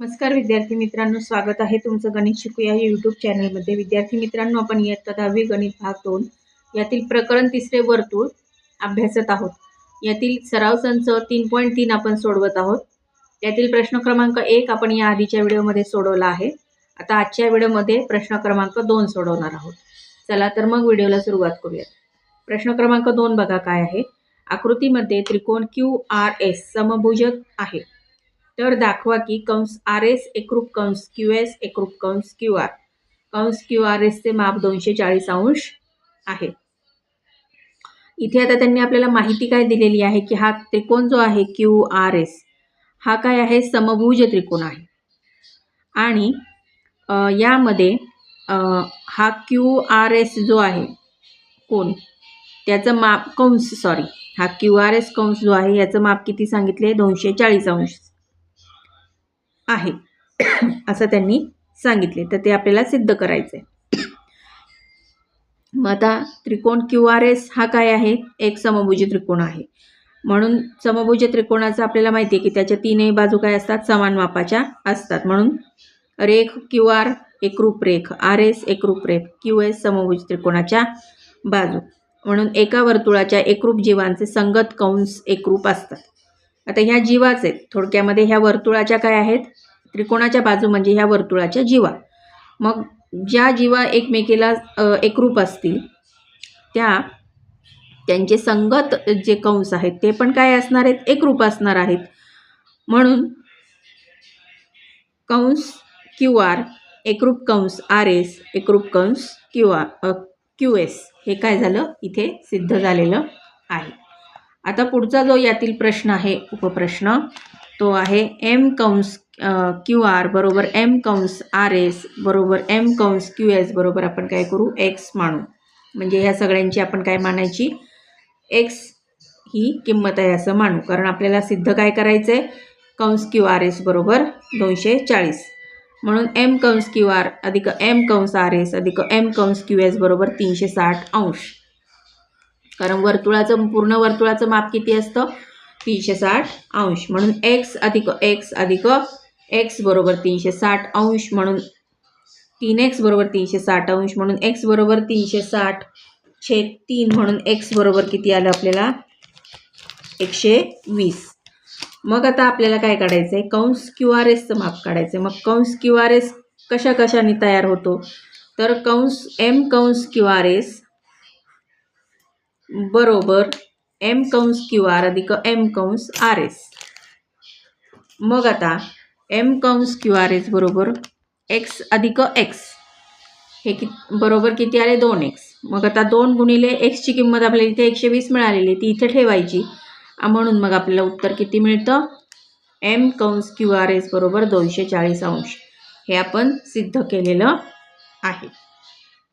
नमस्कार विद्यार्थी मित्रांनो स्वागत आहे तुमचं गणित शिकूया यूट्यूब चॅनलमध्ये विद्यार्थी मित्रांनो आपण इयत्ता दहावी गणित भाग दोन यातील प्रकरण तिसरे वर्तुळ अभ्यासत आहोत. यातील सराव संच तीन पॉईंट तीन आपण सोडवत आहोत. यातील प्रश्न क्रमांक एक आपण या आधीच्या व्हिडिओमध्ये सोडवला आहे. आता आजच्या व्हिडिओमध्ये प्रश्न क्रमांक दोन सोडवणार आहोत. चला तर मग व्हिडिओला सुरुवात करूयात. प्रश्न क्रमांक दोन बघा काय आहे. आकृतीमध्ये त्रिकोण क्यू आर एस समभुजक आहे. तर दाखवा की कंस आर एस एकरूप कंस क्यू एस एकरूप कंस क्यू आर. कंस क्यू आर एसचे माप दोनशे चाळीस अंश आहे. इथे आता त्यांनी आपल्याला माहिती काय दिलेली आहे की हा त्रिकोण जो आहे क्यू आर एस हा काय आहे? समभुज त्रिकोण आहे. आणि यामध्ये हा क्यू आर एस जो आहे कोण? त्याचं माप कंस सॉरी हा क्यू आर एस कंस जो आहे याचं माप किती सांगितले? दोनशे चाळीस अंश. आहे. असं त्यांनी सांगितले. तर ते आपल्याला सिद्ध करायचं आहे मग आता त्रिकोण क्यू आर एस हा काय आहे? एक समभुज त्रिकोण आहे. म्हणून समभुज त्रिकोणाचं आपल्याला माहिती आहे की त्याच्या तीनही बाजू काय असतात? समान मापाच्या असतात. म्हणून रेख क्यू आर एक रूपरेख. आर एस एक रूपरेख. क्यू एस समभुज त्रिकोणाच्या बाजू. म्हणून एका वर्तुळाच्या एकरूप जीवांचे संगत कंस एकरूप असतात. आता ह्या जीवाच आहेत. थोडक्यामध्ये ह्या वर्तुळाच्या काय आहेत? त्रिकोणाच्या बाजू म्हणजे ह्या वर्तुळाच्या जीवा. मग ज्या जीवा एकमेकीला एकरूप असतील त्या त्यांचे संगत जे कंस आहेत ते पण काय असणार आहेत? एकरूप असणार आहेत. म्हणून कंस क्यू आर एकरूप कंस आर एस एकरूप कंस क्यू आर क्यू एस हे काय झालं? इथे सिद्ध झालेलं आहे. आता पुढचा जो यातील प्रश्न आहे उपप्रश्न तो आहे एम कंस क्यू आर बरोबर एम कंस आर एस बरोबर एम कंस क्यू एस बरोबर आपण काय करू? एक्स मानू. म्हणजे ह्या सगळ्यांची आपण काय मानायची? एक्स ही किंमत आहे असं मानू. कारण आपल्याला सिद्ध काय करायचं आहे कंस क्यू आर एस बरोबर दोनशे चाळीस. म्हणून एम कंस क्यू आर अधिक एम कंस आर एस अधिक एम कंस क्यू एस बरोबर तीनशे साठ अंश. कारण वर्तुळाचं पूर्ण वर्तुळाचं माप किती असतं? तीनशे साठ अंश. म्हणून एक्स अधिक एक्स अधिक एक्स बरोबर तीनशे साठ अंश. म्हणून तीन एक्स बरोबर तीनशे साठ अंश. म्हणून एक्स बरोबर तीनशे साठ छेद तीन. म्हणून एक्स बरोबर किती आलं आपल्याला? एकशे वीस. मग आता आपल्याला काय काढायचं आहे कंस क्यू आर एसचं माप काढायचं आहे मग कंस क्यू आर एस कशा कशाने तयार होतो? तर कंस एम कंस क्यू आर एस बरोबर. एम कंस क्यू आर अधिक एम कंस आर एस मग आता एम कंस क्यू आर एस बरोबर एक्स अधिक एक्स हे कि बरोबर किती आले? दोन एक्स मग आता दोन गुणिले एक्सची किंमत आपल्याला इथे एकशे वीस मिळालेली ती इथे ठेवायची. म्हणून मग आपल्याला उत्तर किती मिळतं? एम कंस क्यू आर एस बरोबर दोनशे चाळीस अंश. हे आपण सिद्ध केलेलं आहे.